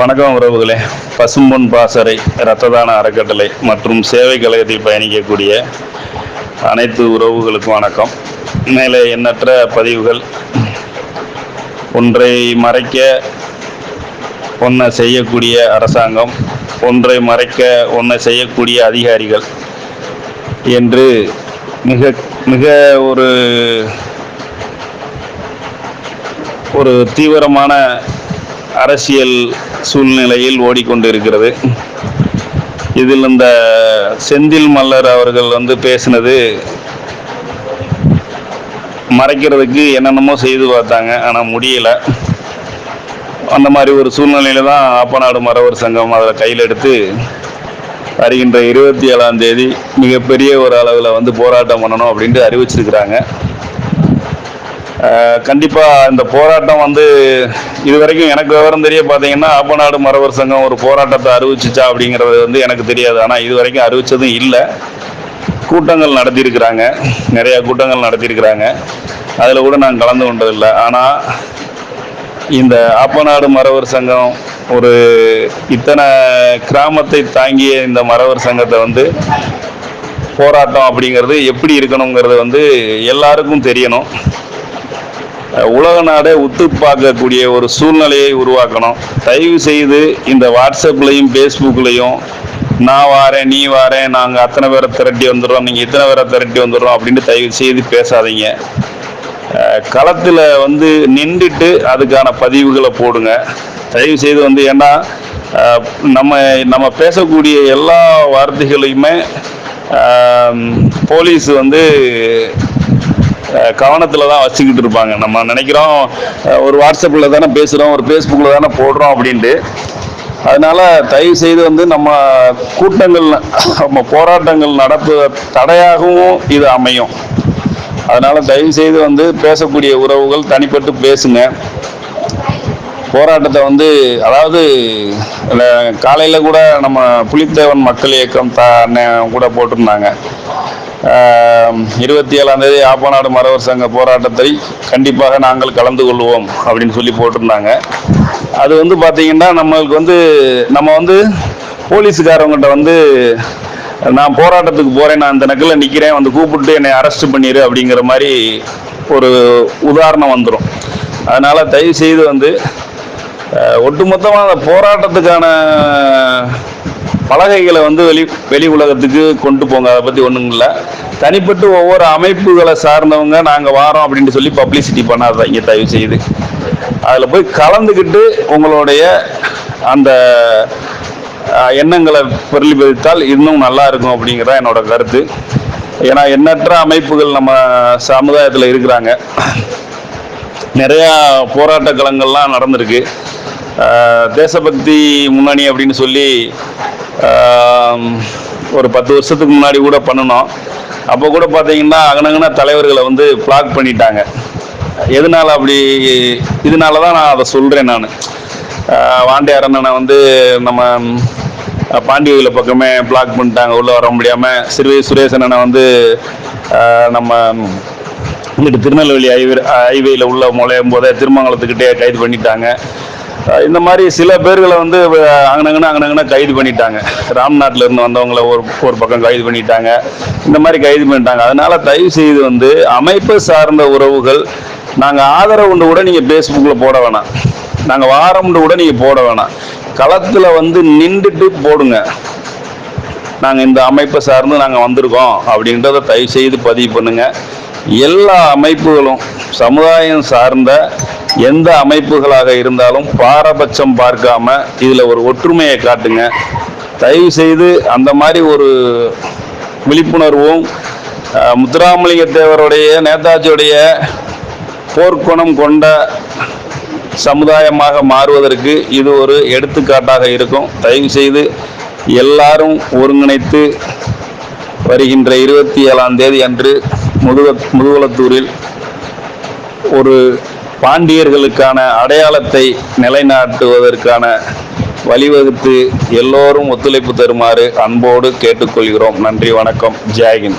வணக்கம் உறவுகளே. பசும்பொன் பாசறை இரத்த தான அறக்கட்டளை மற்றும் சேவை கழகத்தில் பயணிக்கக்கூடிய அனைத்து உறவுகளுக்கும் வணக்கம். மேலே எண்ணற்ற பதிவுகள். ஒன்றை மறைக்க ஒன்றை செய்யக்கூடிய அரசாங்கம் ஒன்றை மறைக்க ஒன்றை செய்யக்கூடிய அதிகாரிகள் என்று மிக மிக ஒரு ஒரு தீவிரமான அரசியல் சூழ்நிலையில் ஓடிக்கொண்டிருக்கிறது. இதில் இந்த செந்தில் மல்லர் அவர்கள் வந்து பேசினது மறைக்கிறதுக்கு என்னென்னமோ செய்து பார்த்தாங்க ஆனால் முடியலை. அந்த மாதிரி ஒரு சூழ்நிலையில தான் ஆப்பநாடு மறவர் சங்கம் அதில் கையில் எடுத்து வருகின்ற இருபத்தி ஏழாம் தேதி மிகப்பெரிய ஒரு அளவில் வந்து போராட்டம் பண்ணணும் அப்படின்ட்டு அறிவிச்சிருக்கிறாங்க. கண்டிப்பாக இந்த போராட்டம் வந்து இது வரைக்கும் எனக்கு விவரம் தெரிய பார்த்தீங்கன்னா ஆப்பநாடு மறவர் சங்கம் ஒரு போராட்டத்தை அறிவிச்சிச்சா அப்படிங்கிறது வந்து எனக்கு தெரியாது. ஆனால் இது வரைக்கும் அறிவித்ததும் இல்லை. கூட்டங்கள் நடத்தியிருக்கிறாங்க. நிறையா கூட்டங்கள் நடத்தியிருக்கிறாங்க. அதில் கூட நான் கலந்து கொண்டதில்லை. ஆனால் இந்த ஆப்பநாடு மறவர் சங்கம் ஒரு இத்தனை கிராமத்தை தாங்கிய இந்த மறவர் சங்கத்தை வந்து போராட்டம் அப்படிங்கிறது எப்படி இருக்கணுங்கிறது வந்து எல்லாருக்கும் தெரியணும். உலக நாடே உத்து பார்க்கக்கூடிய ஒரு சூழ்நிலையை உருவாக்கணும். தயவு செய்து இந்த வாட்ஸ்அப்லையும் ஃபேஸ்புக்லையும் நான் வாரேன் நீ வாரேன் நாங்கள் அத்தனை பேரை திரட்டி வந்துடுறோம் நீங்கள் இத்தனை பேரை திரட்டி வந்துடுறோம் அப்படின்ட்டு தயவு செய்து பேசாதீங்க களத்தில் வந்து நின்றுட்டு அதுக்கான பதிவுகளை போடுங்க. தயவு செய்து வந்து ஏன்னா நம்ம நம்ம பேசக்கூடிய எல்லா வார்த்தைகளையுமே போலீஸ் வந்து கவனத்தில் தான் வச்சுக்கிட்டு இருப்பாங்க. நம்ம நினைக்கிறோம் ஒரு வாட்ஸ்அப்பில் தானே பேசுகிறோம் ஒரு ஃபேஸ்புக்கில் தானே போடுறோம் அப்படின்ட்டு. அதனால தயவு செய்து வந்து நம்ம கூட்டங்கள் நம்ம போராட்டங்கள் நடப்பு தடையாகவும் இது அமையும். அதனால தயவு செய்து வந்து பேசக்கூடிய உறவுகள் தனிப்பட்டு பேசுங்க. போராட்டத்தை வந்து அதாவது காலையில் கூட நம்ம புலித்தேவன் மக்கள் இயக்கம் த கூட போட்டிருந்தாங்க. இருபத்தி ஏழாம் தேதி ஆப்பநாடு மறவர் சங்க போராட்டத்தை கண்டிப்பாக நாங்கள் கலந்து கொள்வோம் அப்படின்னு சொல்லி போட்டிருந்தாங்க. அது வந்து பார்த்தீங்கன்னா நம்மளுக்கு வந்து நம்ம வந்து போலீஸுக்காரவங்ககிட்ட வந்து நான் போராட்டத்துக்கு போகிறேன் நான் இந்த நக்கில் நிற்கிறேன் வந்து கூப்பிட்டு என்னை அரெஸ்ட் பண்ணிடு அப்படிங்கிற மாதிரி ஒரு உதாரணம் வந்துடும் அதனால் தயவு செய்து வந்து ஒட்டுமொத்தமாக அந்த போராட்டத்துக்கான பலகைகளை வந்து வெளி வெளி உலகத்துக்கு கொண்டு போங்க. அதை பற்றி ஒன்றும் இல்லை. தனிப்பட்டு ஒவ்வொரு அமைப்புகளை சார்ந்தவங்க நாங்கள் வாரோம் அப்படின்ட்டு சொல்லி பப்ளிசிட்டி பண்ணாதீங்க தயவு செய்து. அதில் போய் கலந்துக்கிட்டு உங்களுடைய அந்த எண்ணங்களை பிரதிபலித்தால் இன்னும் நல்லா இருக்கும் அப்படிங்கிறதா என்னோட கருத்து. ஏன்னா எண்ணற்ற அமைப்புகள் நம்ம சமுதாயத்தில் இருக்கிறாங்க. நிறையா போராட்ட களங்கள்லாம் நடந்திருக்கு. தேசபக்தி முன்னணி அப்படின்னு சொல்லி ஒரு பத்து வருஷத்துக்கு முன்னாடி கூட பண்ணணும் அப்போ கூட பார்த்தீங்கன்னா அகனகன தலைவர்களை வந்து பிளாக் பண்ணிட்டாங்க. எதனால் அப்படி இதனால தான் நான் அதை சொல்கிறேன் நான். வாண்டியார் அண்ணனை வந்து நம்ம பாண்டியவில் பக்கமே பிளாக் பண்ணிட்டாங்க. உள்ளே வர முடியாமல் சிறுவை சுரேஷ் அண்ணனை வந்து நம்ம இங்கிட்டு திருநெல்வேலி ஹைவே ஹைவேயில் உள்ள முளையும் போதே திருமங்கலத்துக்கிட்டே கைது பண்ணிட்டாங்க. இந்த மாதிரி சில பேர்களை வந்து அங்கனங்கன அங்கனங்கன கைது பண்ணிட்டாங்க. ராம்நாட்டில் இருந்து வந்தவங்களை ஒரு ஒரு பக்கம் கைது பண்ணிட்டாங்க. இந்த மாதிரி கைது பண்ணிட்டாங்க. அதனால தயவு செய்து வந்து அமைப்பு சார்ந்த உறவுகள் நாங்கள் ஆதரவுண்டு கூட நீங்கள் ஃபேஸ்புக்கில் போட வேணாம். நாங்கள் வாரம்னு கூட நீங்கள் போட வேணாம். களத்தில் வந்து நின்றுட்டு போடுங்க. நாங்கள் இந்த அமைப்பை சார்ந்து நாங்கள் வந்திருக்கோம் அப்படின்றத தயவு செய்து பதிவு பண்ணுங்க. எல்லா அமைப்புகளும் சமுதாயம் சார்ந்த எந்த அமைப்புகளாக இருந்தாலும் பாரபட்சம் பார்க்காம இதில் ஒரு ஒற்றுமையை காட்டுங்க. தயவு செய்து அந்த மாதிரி ஒரு விழிப்புணர்வும் முத்துராமலிங்க தேவருடைய நேதாஜியுடைய போர்க்குணம் கொண்ட சமுதாயமாக மாறுவதற்கு இது ஒரு எடுத்துக்காட்டாக இருக்கும். தயவு செய்து எல்லாரும் ஒருங்கிணைத்து வருகின்ற இருபத்தி ஏழாம் தேதி அன்று முதுக முதுகுளத்தூரில் ஒரு பாண்டியர்களுக்கான அடையாளத்தை நிலைநாட்டுவதற்கான வழிவகுத்து எல்லோரும் ஒத்துழைப்பு தருமாறு அன்போடு கேட்டுக்கொள்கிறோம். நன்றி வணக்கம். ஜெயகின்